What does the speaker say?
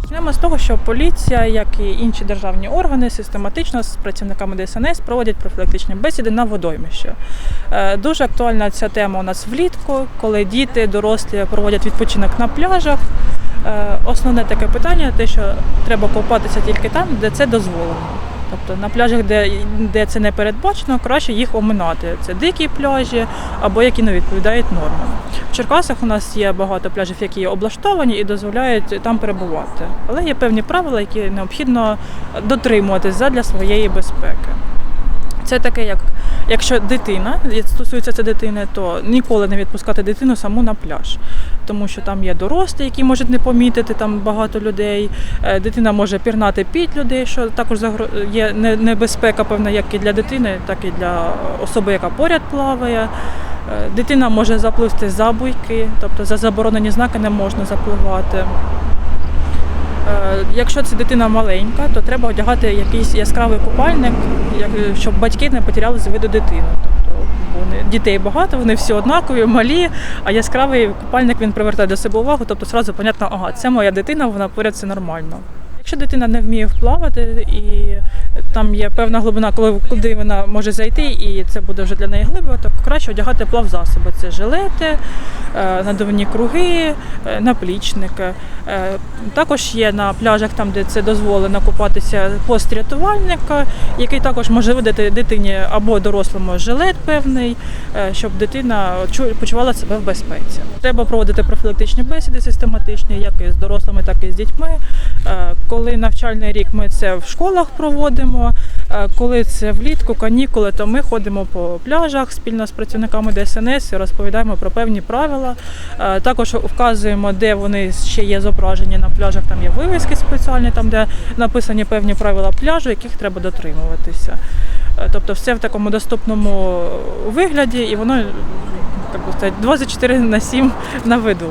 Почнемо з того, що поліція, як і інші державні органи, систематично з працівниками ДСНС проводять профілактичні бесіди на водоймище. Дуже актуальна ця тема у нас влітку, коли діти, дорослі проводять відпочинок на пляжах. Е, Основне таке питання те, що треба купатися тільки там, де це дозволено. Тобто на пляжах, де, де це не передбачено, краще їх оминати. Це дикі пляжі або які не відповідають нормам. В Черкасах у нас є багато пляжів, які облаштовані і дозволяють там перебувати. Але є певні правила, які необхідно дотримуватись задля своєї безпеки. Це таке, як якщо дитина, стосується це дитини, то ніколи не відпускати дитину саму на пляж. Тому що там є дорослі, які можуть не помітити, там багато людей. Е, Дитина може пірнати під людей, що також є небезпека, певна, як і для дитини, так і для особи, яка поряд плаває. Е, Дитина може запливти за буйки, тобто за заборонені знаки не можна запливати. Якщо це дитина маленька, то треба одягати якийсь яскравий купальник, щоб батьки не потеряли з виду дитину. Тобто дітей багато, вони всі однакові, малі, а яскравий купальник він привертає до себе увагу, тобто одразу понятно, ага, це моя дитина, вона поряд все нормально. Якщо дитина не вміє вплавати і там є певна глибина, коли куди вона може зайти, і це буде вже для неї глибоко, то краще одягати плавзасоби. Це жилети, надувні круги, е, наплічники. Е, Також є на пляжах, там де це дозволено купатися пост рятувальника, який також може видати дитині або дорослому жилет певний, е, щоб дитина почувала себе в безпеці. Треба проводити профілактичні бесіди систематичні, як і з дорослими, так і з дітьми. Е, Коли навчальний рік ми це в школах проводимо. е, Коли це влітку, канікули, то ми ходимо по пляжах спільно з працівниками ДСНС і розповідаємо про певні правила. Е, Також вказуємо, де вони ще є зображені на пляжах. Там є вивіски спеціальні, там де написані певні правила пляжу, яких треба дотримуватися. Е, Тобто все в такому доступному вигляді, і воно так би сказати, 24 на 7 на виду.